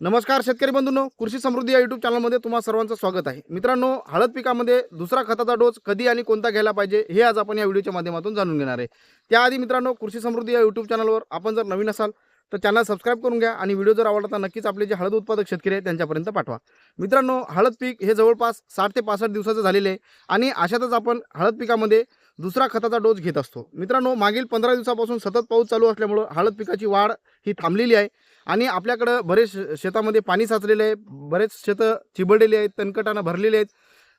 नमस्कार शेतकरी बंधूंनो कृषी समृद्धी या युट्यूब चॅनलमध्ये तुम्हा सर्वांचं स्वागत आहे. मित्रांनो हळद पिकामध्ये दुसरा खताचा डोस कधी आणि कोणता घ्यायला पाहिजे हे आज आपण या व्हिडिओच्या माध्यमातून जाणून घेणार आहे. त्याआधी मित्रांनो कृषी समृद्धी या युट्यूब चॅनलवर आपण जर नवीन असाल तर चॅनल सबस्क्राईब करून घ्या आणि व्हिडिओ जर आवडला तर नक्कीच आपले जे हळद उत्पादक शेतकरी आहेत त्यांच्यापर्यंत पाठवा. मित्रांनो हळद पीक हे जवळपास साठ ते पासष्ट दिवसाचं झालेले आहे आणि अशातच आपण हळद पिकामध्ये दुसरा खताचा डोस घेत असतो. मित्रांनो मागील पंधरा दिवसापासून सतत पाऊस चालू असल्यामुळं हळद पिकाची वाढ ही थांबलेली आहे आणि आपल्याकडं बरेच शे- शेतामध्ये पाणी साचलेले आहे बरेच शेतं चिबडलेली आहेत तणकटानं भरलेली आहेत.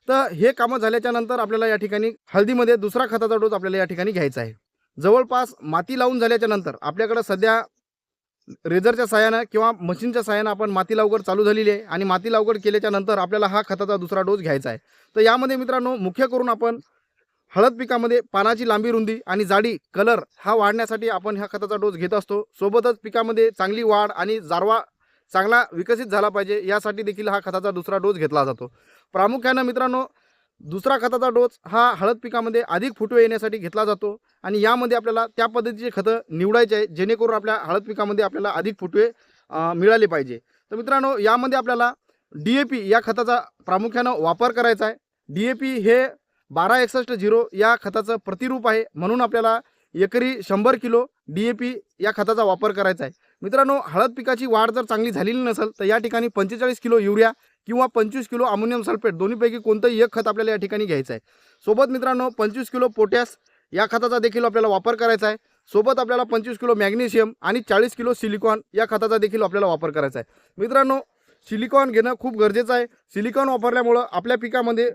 तर हे कामं झाल्याच्यानंतर आपल्याला या ठिकाणी हळदीमध्ये दुसरा खताचा डोस आपल्याला या ठिकाणी घ्यायचा आहे. जवळपास माती लावून झाल्याच्यानंतर आपल्याकडं सध्या रेझरच्या साह्यानं किंवा मशीनच्या साहाय्यानं आपण माती लावगड चालू झालेली आहे आणि माती लावगड केल्याच्यानंतर आपल्याला हा खताचा दुसरा डोस घ्यायचा आहे. तर यामध्ये मित्रांनो मुख्य करून आपण हळद पिकामध्ये पानाची लांबी रुंदी आणि जाडी कलर हा वाढण्यासाठी आपण ह्या खताचा डोस घेत असतो. सोबतच पिकामध्ये चांगली वाढ आणि जारवा चांगला विकसित झाला पाहिजे यासाठी देखील हा खताचा दुसरा डोस घेतला जातो. प्रामुख्यानं मित्रांनो दुसरा खताचा डोस हा हळद पिकामध्ये अधिक फुटवे येण्यासाठी घेतला जातो आणि यामध्ये आपल्याला त्या पद्धतीचे खतं निवडायचे आहे जेणेकरून आपल्या हळद पिकामध्ये आपल्याला अधिक फुटवे मिळाले पाहिजे. तर मित्रांनो यामध्ये आपल्याला डी ए पी या खताचा प्रामुख्यानं वापर करायचा आहे. डी ए पी हे बारा एकसष्ट झिरो या खताचं प्रतिरूप आहे. म्हणून आपल्याला एकरी शंभर किलो डी ए पी या खताचा वापर करायचा आहे. मित्रांनो हळद पिकाची वाढ जर चांगली झालेली नसेल तर या ठिकाणी पंचेचाळीस किलो युरिया किंवा पंचवीस किलो अमोनियम सल्फेट दोन्हीपैकी कोणतंही एक खत आपल्याला या ठिकाणी घ्यायचं आहे. सोबत मित्रांनो पंचवीस किलो पोटॅश या खताचा देखील आपल्याला वापर करायचा आहे. सोबत आपल्याला पंचवीस किलो मॅग्नेशियम आणि चाळीस किलो सिलिकॉन या खताचा देखील आपल्याला वापर करायचा आहे. मित्रांनो सिलिकॉन घेणं खूप गरजेचं आहे. सिलिकॉन वापरल्यामुळं आपल्या पिकामध्ये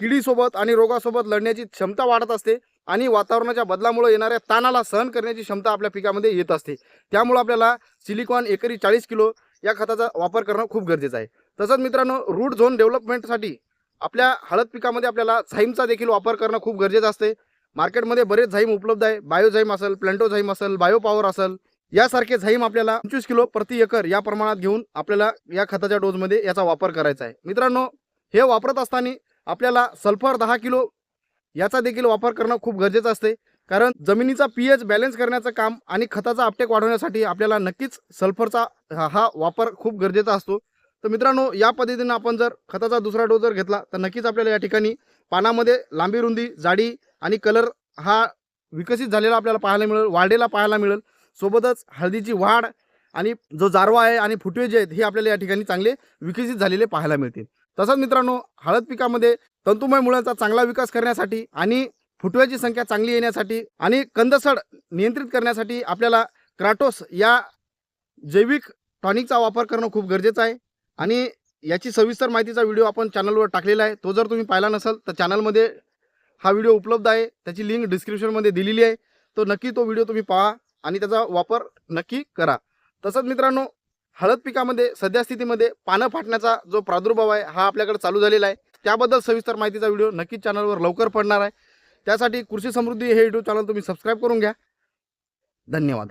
किडीसोबत आणि रोगासोबत लढण्याची क्षमता वाढत असते आणि वातावरणाच्या बदलामुळे येणाऱ्या ताणाला सहन करण्याची क्षमता आपल्या पिकामध्ये येत असते. त्यामुळं आपल्याला सिलिकॉन एकरी चाळीस किलो या खताचा वापर करणं खूप गरजेचं आहे. तसंच मित्रांनो रूट झोन डेव्हलपमेंटसाठी आपल्या हळद पिकामध्ये आपल्याला झाईमचा देखील वापर करणं खूप गरजेचं असते. मार्केटमध्ये बरेच झाईम उपलब्ध आहे. बायो झाईम असेल प्लॅन्टो झाईम असेल बायो पॉवर असेल यासारखे झाईम आपल्याला पंचवीस किलो प्रति एकर या प्रमाणात घेऊन आपल्याला या खताच्या डोजमध्ये याचा वापर करायचा आहे. मित्रांनो हे वापरत असताना आपल्याला सल्फर दहा किलो याचा देखील वापर करणं खूप गरजेचं असते. कारण जमिनीचा पी एच बॅलन्स करण्याचं काम आणि खताचा अपटेक वाढवण्यासाठी आपल्याला नक्कीच सल्फरचा हा वापर खूप गरजेचा असतो. तर मित्रांनो या पद्धतीनं आपण जर खताचा दुसरा डोस जर घेतला तर नक्कीच आपल्याला या ठिकाणी पानामध्ये लांबी रुंदी जाडी आणि कलर हा विकसित झालेला आपल्याला पाहायला मिळेल वाढलेला पाहायला मिळेल. सोबतच हळदीची वाढ आणि जो जारवा आहे आणि फुटवे जे आहेत हे आपल्याला या ठिकाणी चांगले विकसित झालेले पाहायला मिळतील. तसंच मित्रांनो हळद पिकामध्ये तंतुमय मुळांचा चांगला विकास करण्यासाठी आणि फुटव्याची संख्या चांगली येण्यासाठी आणि कंदसड नियंत्रित करण्यासाठी आपल्याला क्राटोस या जैविक टॉनिकचा वापर करणं खूप गरजेचं आहे. आणि याची सविस्तर माहितीचा व्हिडिओ आपण चॅनलवर टाकलेला आहे. तो जर तुम्ही पाहिला नसेल तर चॅनलमध्ये हा व्हिडिओ उपलब्ध आहे. त्याची लिंक डिस्क्रिप्शनमध्ये दिलेली आहे. तो नक्की तो व्हिडिओ तुम्ही पहा आणि त्याचा वापर नक्की करा. तसंच मित्रांनो हळद पिकामध्ये सध्या स्थितीमध्ये पानं फाटण्याचा जो प्रादुर्भाव आहे हा आपल्याकडे चालू झालेला आहे. त्याबद्दल सविस्तर माहितीचा व्हिडिओ नक्कीच चॅनलवर लवकर पडणार आहे. त्यासाठी कृषी समृद्धी हे यूट्यूब चॅनल तुम्ही सबस्क्राईब करून घ्या. धन्यवाद.